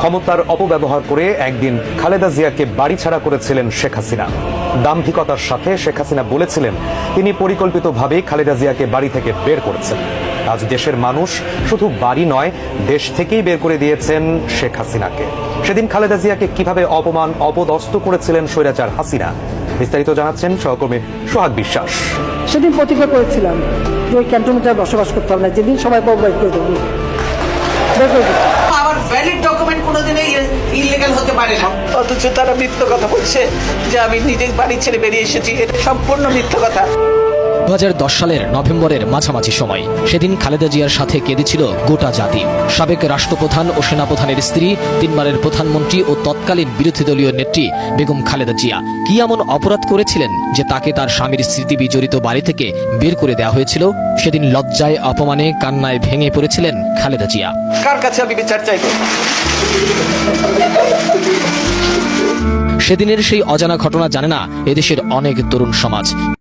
ক্ষমতার অপব্যবহার করে একদিন খালেদা জিয়াকে বাড়ি ছাড়া করেছিলেন শেখ হাসিনা। দাম্ভিকতার সাথে শেখ হাসিনা বলেছিলেন, তিনি পরিকল্পিতভাবে খালেদা জিয়াকে বাড়ি থেকে বের করেছেন। আজ দেশের মানুষ শুধু বাড়ি নয়, দেশ থেকেই বের করে দিয়েছেন শেখ হাসিনাকে। সেদিন খালেদা জিয়াকে কীভাবে অপমান, অপদস্থ করেছিলেন স্বৈরাচার হাসিনা, বিস্তারিত জানাচ্ছেন সহকর্মী সোহাগ বিশ্বাস। সেদিন প্রতিজ্ঞা করেছিলাম যে ওই ক্যান্টনমেন্টে বসবাস করতে হবে না, যেদিন সবাই বের করে দেবো। পারে না। অথচ তারা মিথ্য কথা বলছে যে আমি নিজের বাড়ি ছেড়ে বেরিয়ে এসেছি। এটা সম্পূর্ণ মিথ্য কথা। দু হাজার দশ সালের নভেম্বরের মাঝামাঝি সময় সেদিন খালেদা জিয়ার সাথে কেঁদেছিল গোটা জাতি। সাবেক রাষ্ট্রপ্রধান ও সেনাপ্রধানের স্ত্রী তিনবারের প্রধানমন্ত্রী ও তৎকালীন বিরোধী দলীয় নেত্রী বেগম খালেদা জিয়া। কি এমন অপরাধ করেছিলেন যে তাকে তার স্বামীর স্মৃতি বিজড়িত বাড়ি থেকে বের করে দেওয়া হয়েছিল? সেদিন লজ্জায় অপমানে কান্নায় ভেঙে পড়েছিলেন খালেদা জিয়া। কার কাছে আমি বিচার চাইব? সেদিনের সেই অজানা ঘটনা জানে না এদেশের অনেক তরুণ সমাজ।